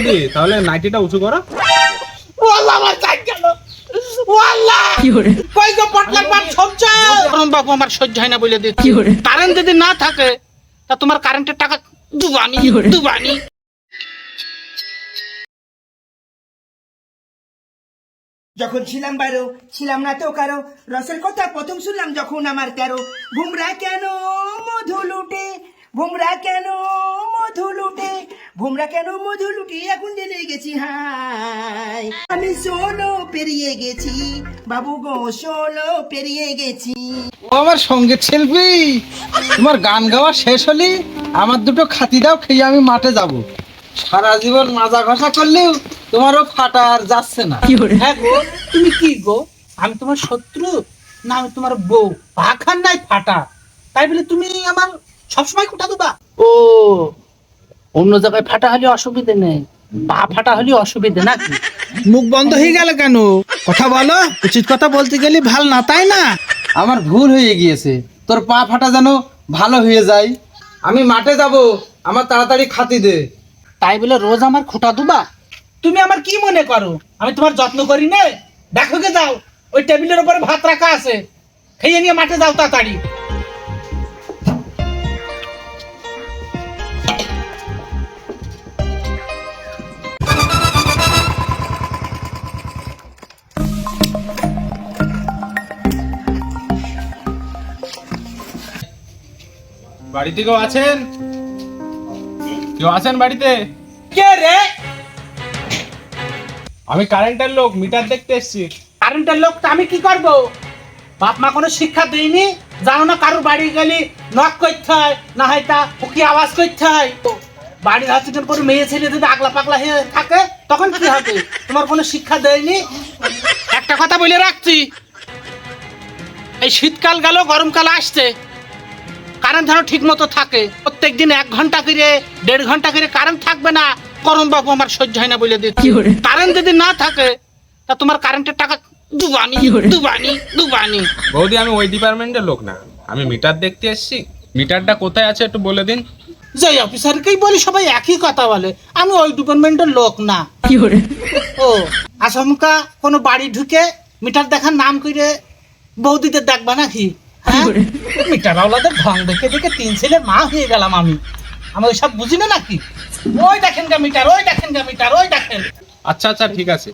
বৌদি তাহলে নাইটিটা উঁচু করো। ওয়াল্লাহ আমার চাই গেল ওয়াল্লাহ! কই গো পটলার পান সহ্য করুন বাবু আমার সহ্য হয় না বলে দিচ্ছি। কারেন্ট যদি না থাকে তা তোমার কারেন্টের টাকা দুবানি দুবানি। যখন ছিলাম বারো ছিলাম না তো কারও। রসের কথা প্রথম শুনলাম যখন আমার তেরো। ভুমরা কেন মধু লুটে? ভুমরা কেন ভুমরা কেন মধু লুটে এখন জেনে গেছি? হাই আমি ষোলো পেরিয়ে গেছি। বাবু গো ষোলো পেরিয়ে গেছি। ও আমার সংগীত শিল্পী তোমার গান গাওয়া শেষ হলি আমার দুটো খাতি দাও খেয়ে আমি মাঠে যাব। সারা জীবন মাজা ঘষা করলেও তোমারও ফাটা আর যাচ্ছে না। কি হ্যাঁ গো তুমি কি গো? আমি তোমার শত্রু না আমি তোমার বউ? পাখান নাই ফাটা। তাই বলে তুমি আমার সবসময় কোটা দেবা? ও অন্য জায়গায় ফাটা হলে অসুবিধে নেই। পা ফাটা হলে অসুবিধে নাকি? মুখ বন্ধ হয়ে গেল কেন? কথা বলো উচিত কথা বলতে গেলে ভালো না তাই না? আমার ভুল হয়ে গিয়েছে। তোর পা ফাটা যেন ভালো হয়ে যায়। আমি মাঠে যাব আমার তাড়াতাড়ি খাতি দে। তাই বলে রোজ আমার খোটা দুবা? তুমি আমার কি মনে করো? আমি তোমার যত্ন করি নে? দেখো গে যাও ওই টেবিলের উপরে ভাত রাখা আছে। খেয়ে নিয়ে মাঠে যাও তাড়াতাড়ি। বাড়িতে কেউ আছেন? কেউ আছেন বাড়িতে? কে রে? আমি কারেন্টের লোক মিটার দেখতে এসেছি। কারেন্টের লোকটা আমি কি করব? বাপ মা কোনো শিক্ষা দেয়নি? জানো না কারোর বাড়ি গেলে নক করতে হয় না হয় তা উকি আওয়াজ করতে হয়? তো বাড়ির হসপিটাল করে মেয়ে ছেলে যদি আগলা পাগলা হয়ে থাকে তখন কি হবে? তোমার কোনো শিক্ষা দেয়নি? একটা কথা বলে রাখছি। এই শীতকাল গেল গরমকাল আসছে। কারেন্ট যেন ঠিক মতো থাকে। প্রত্যেক দিন এক ঘণ্টা করে দেড় ঘণ্টা করে কারেন্ট থাকবে না। করম বাবু আমার সহ্য হয় না বলে দিচ্ছি। কারেন্ট যদি না থাকে তা তোমার কারেন্টের টাকা দুবানি দুবানি দুবানি। বৌদি আমি ওই ডিপার্টমেন্টের লোক না। আমি মিটার দেখতে এসেছি। মিটারটা কোথায় আছে একটু বলে দিন। যে অফিসারকেই বলি সবাই একই কথা বলে। আমি ওই ডিপার্টমেন্টের লোক না। কি করে? ও আচমকা কোনো বাড়ি ঢুকে মিটার দেখার নাম করে বৌদিদের দেখবা নাকি? মিটার আওলাদের ঢং দেখে দেখে তিন ছেলের মা হয়ে গেলাম আমি। আমি ওইসব বুঝি না নাকি? ওই দেখেন গা মিটার ওই দেখেন গা মিটার ওই দেখেন। আচ্ছা আচ্ছা ঠিক আছে।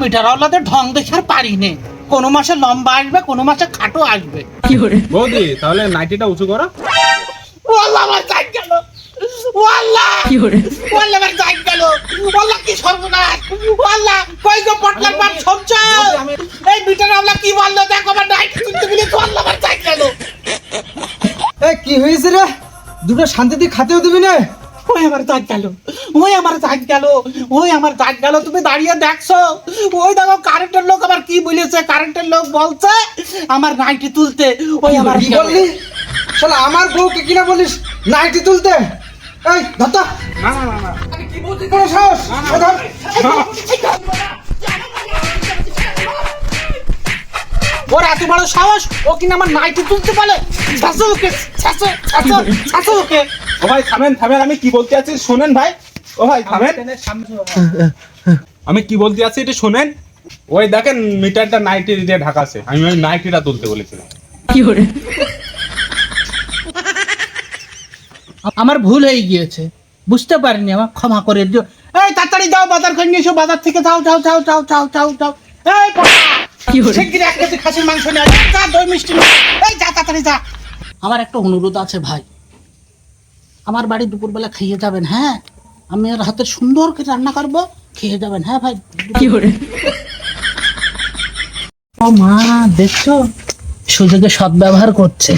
মিটার আওলাদের ঢং দেখে আর পারি নে। কোনো মাসে লম্বা আসবে কোনো মাসে খাটো আসবে। বৌদি তাহলে নাইটিটা উঁচু করো। ওয়াল্লাহ আমার জাগ গেল। ওয়াল্লাহ। ওয়াল্লাহ আমার জাগ গেল। ওয়াল্লাহ কি সর্বনাশ। ওয়াল্লাহ কই গো পটলার হয়েছে রে দুটো শান্তিতে খাতেও দিবি না ওই আমার জাগ গেল ওই আমার জাগ গেল ওই আমার জাগ গেল তুমি দাঁড়িয়ে দেখছ ওই দেখো কারেন্টের লোক আবার কি বলেছে কারেন্টের লোক বলছে আমার নাইটি তুলতে ওই আমার কি বললি শালা আমার বউকে কিনা বলিস নাইটি তুলতে এই ধত্তা না না না না কি সাহস ওর এত বড় সাহস ও কিনা আমার নাইটি তুলতে পারে? শাসো ওকে শাসো শাসো শাসো ওকে। ও ভাই থামেন থামেন আমি কি বলতে আছি? শোনেন ভাই। ও ভাই থামেন। আমি কি বলতে আছি এটা শোনেন। ওই দেখেন মিটারটা নাইটি দিয়ে ঢাকা আছে আমি ওই নাইটিটা তুলতে বলেছিলাম। আমার ভুল হয়ে গিয়েছে। বুঝতে পারিনি আমার ক্ষমা করে দিও। এই তাড়াতাড়ি যাও বাজার করে নিয়ে এসো বাজার থেকে যাও যাও যাও যাও যাও যাও যাও। এই পড়া এক কেজি খাসির মাংস নিয়ে আয়। যা দই মিষ্টি নিয়ে আয়। এই যা তাড়াতাড়ি যা। আমার একটা অনুরোধ আছে ভাই। আমার বাড়ি দুপুরবেলা খেয়ে যাবেন হ্যাঁ? আমি আর হাতে সুন্দর করে রান্না করব খেয়ে যাবেন হ্যাঁ ভাই? কি ও মা দেখছ? সুযোগে সদ্ব্যবহার করছে।